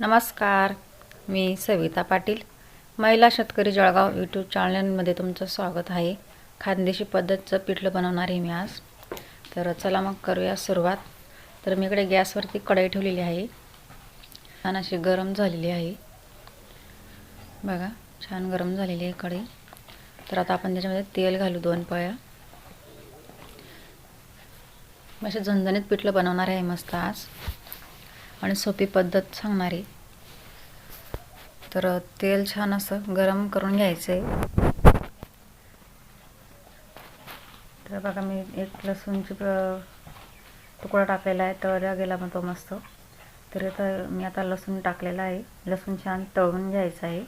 नमस्कार मी सविता पाटील. महिला शेतकरी जळगाव यूट्यूब चॅनलमध्ये तुमचं स्वागत आहे. खानदेशी पद्धतचं पिठलं बनवणार आहे मी आज. तर चला मग करूया सुरुवात. तर मी इकडे गॅसवरती कढई ठेवलेली आहे. छान अशी गरम झालेली आहे. बघा छान गरम झालेली आहे कढई. तर आता आपण त्याच्यामध्ये तेल घालू दोन पळ्या असे झणझणीत पिठलं बनवणार आहे मस्त आज. आणि सोपी पद्धत सांगणार. आहे तर तेल छान असं गरम करून घ्यायचं आहे तर बघा मी एक लसूणची तुकडा टाकलेला आहे. तळला गेला मग तो मस्त. तर मी आता लसूण टाकलेला आहे. लसूण छान तळून घ्यायचं आहे.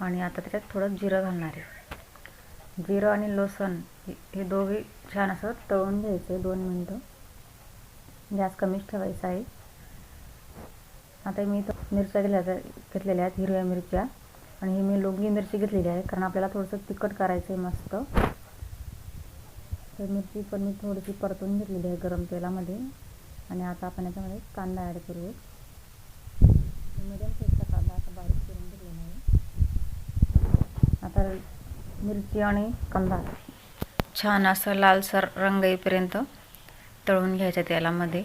आणि आता त्याच्यात थोडं जिरं घालणार आहे. जिरं आणि लसूण हे दोघे छान असं तळून घ्यायचं आहे दोन मिनटं. गॅस कमीच ठेवायचा आहे. आता मी इथं मिरच्या घेतल्या घेतलेल्या आहेत हिरव्या मिरच्या. आणि ही मी लोंगी मिरची घेतलेली आहे कारण आपल्याला थोडंसं तिखट करायचं आहे मस्त. तर मिरची पण मी थोडीशी परतून घेतलेली आहे गरम तेलामध्ये. आणि आता आपण याच्यामध्ये कांदा ॲड करू मिडियम साईजचा कांदा आता बारीक करून घेतलेला आहे. आता मिरची आणि कांदा. छान असं लालसर रंग येईपर्यंत तळून घ्यायच्या तेलामध्ये.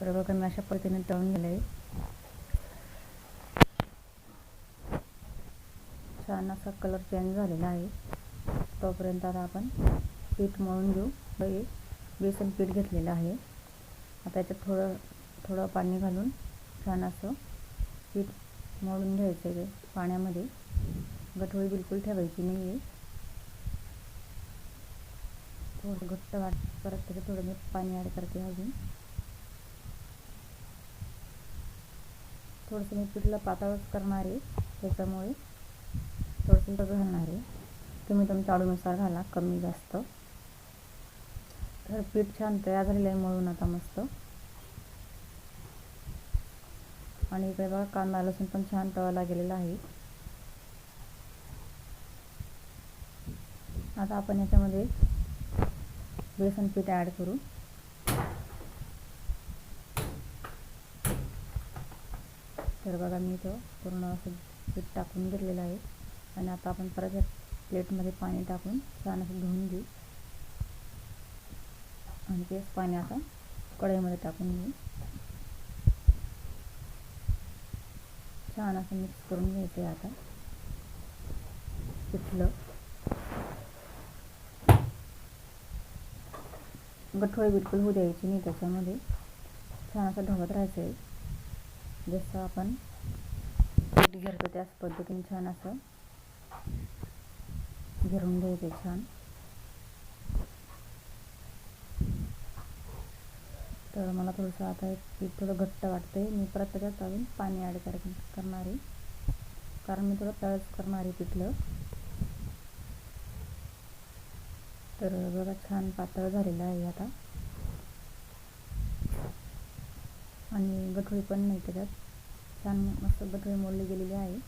तर बघा मी अशा पद्धतीने तळून गेलं आहे छान असा कलर चेंज झालेला आहे. तोपर्यंत आता आपण पीठ मळून घेऊ. हे बेसन पीठ घेतलेलं आहे. आता याच्यात थोडं थोडं पाणी घालून छान असं पीठ मळून घ्यायचं आहे पाण्यामध्ये. गठोळी बिलकुल ठेवायची नाही आहे थोडं घट्ट वाट परत त्याच्यात थोडं मी पाणी ॲड करते अजून. थोडंसं मी पिठलं पातळच करणार आहे त्याच्यामुळे थोडंसं घालणार आहे. तुम्ही तुमच्या आवडीनुसार घाला कमी जास्त. तर पीठ छान तयार झालेलं आहे मळून आता मस्त. आणि इकडे बघा कांदा लसूण पण छान तळला गेलेला आहे. आता आपण याच्यामध्ये बेसन पीठ ॲड करू. तर बघा मी इथं पूर्ण असं पीठ टाकून घेतलेलं आहे. आणि आता आपण परत या प्लेटमध्ये पाणी टाकून छान असं धुवून घेऊ. आणि तेच पाणी आता कढईमध्ये टाकून घेऊ. छान असं मिक्स करून घ्यायचं आहे आता. पिठलं. गठोळे बिलकुल होऊ द्यायची नाही त्याच्यामध्ये. छान असं ढवत राहायचं आहे. जसं आपण पीठ घेरतो त्याच पद्धतीने छान असं घेरून घ्यायचं छान. तर मला थोडंसं आता एक पीठ थोडं घट्ट वाटतं मी परत त्याच्यात अजून पाणी ॲड कर करणार. आहे कारण मी थोडं तळच करणार आहे पिठलं. तर बघा छान पातळ झालेलं आहे आता. आणि गठोळी पण नाही त्याच्यात छान मस्त गठोळी मोडली गेलेली आहे.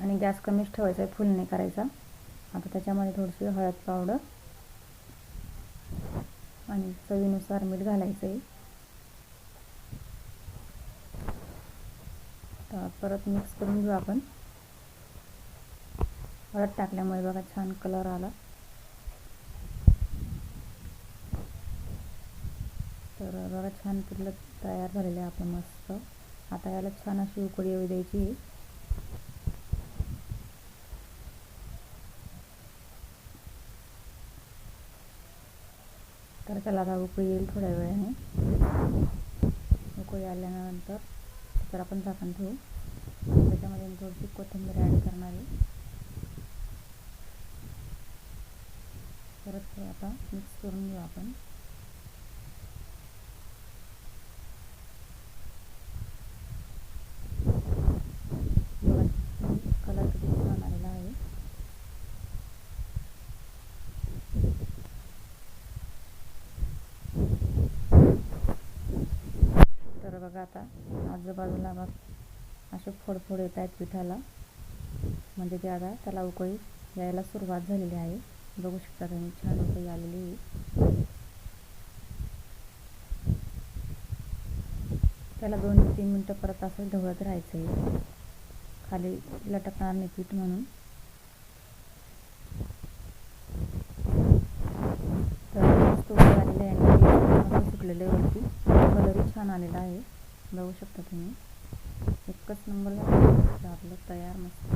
आणि गॅस कमीच ठेवायचा आहे फुल नाही करायचा. आता त्याच्यामध्ये थोडीशी हळद पावडर आणि चवीनुसार मीठ घालायचं आहे तर परत मिक्स करून घेऊ आपण. हळद टाकल्यामुळे बघा छान कलर आला. तर बघा छान पिठलं तयार झालेलं आहे आपलं मस्त. आता याला छान अशी उकळी येऊ द्यायची. तर त्याला आता उकळी येईल थोड्या वेळाने. उकळी आल्यानंतर तर आपण झाकण ठेवू. त्याच्यामध्ये थोडीशी कोथिंबीर ॲड करणार आहे. परत आता मिक्स करून घेऊ आपण कलर किती छान आलेला आहे तर बघा आता आजूबाजूला बघ असे फोडफोड येत आहेत पिठाला. म्हणजे ते आता त्याला उकळी यायला सुरुवात झालेली आहे. बघू शकता तुम्ही छान उकळी आलेली आहे. त्याला दोन ते तीन मिनटं परत असं ढवळत राहायचं आहे खाली लटकणार नाही पीठ म्हणून. तर मस्त आहे. वरती. कलरही छान आलेला आहे. बघू शकता तुम्ही. एकच नंबर आपलं तयार मस्त.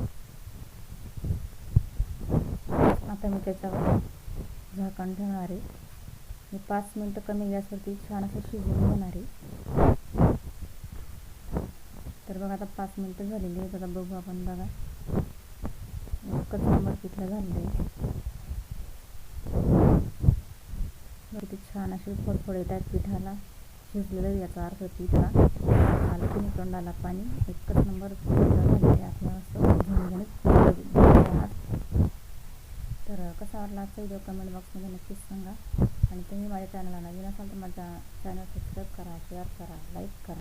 आता मी त्याच्यावर झाकण ठेवणार आहे. मी पाच मिनटं कमी गॅसवरती छान असं शिजवून घेणार आहे. तर बघा आता पाच मिनटं झालेली आहेत आता बघू आपण बघा. एकच नंबर पिठलं झालेलं आहे. छान असे फडफड येतात पिठाला. शिजलेलं याचा अर्थ पीठ हा आलं की तोंडाला पाणी एकच नंबर आपलं असं तर कसा वाटला आजचा व्हिडिओ कमेंट बॉक्समध्ये नक्कीच सांगा. आणि तुम्ही माझ्या चॅनलला नवीन असाल तर माझ्या चॅनल सबस्क्राईब करा शेअर करा लाईक करा.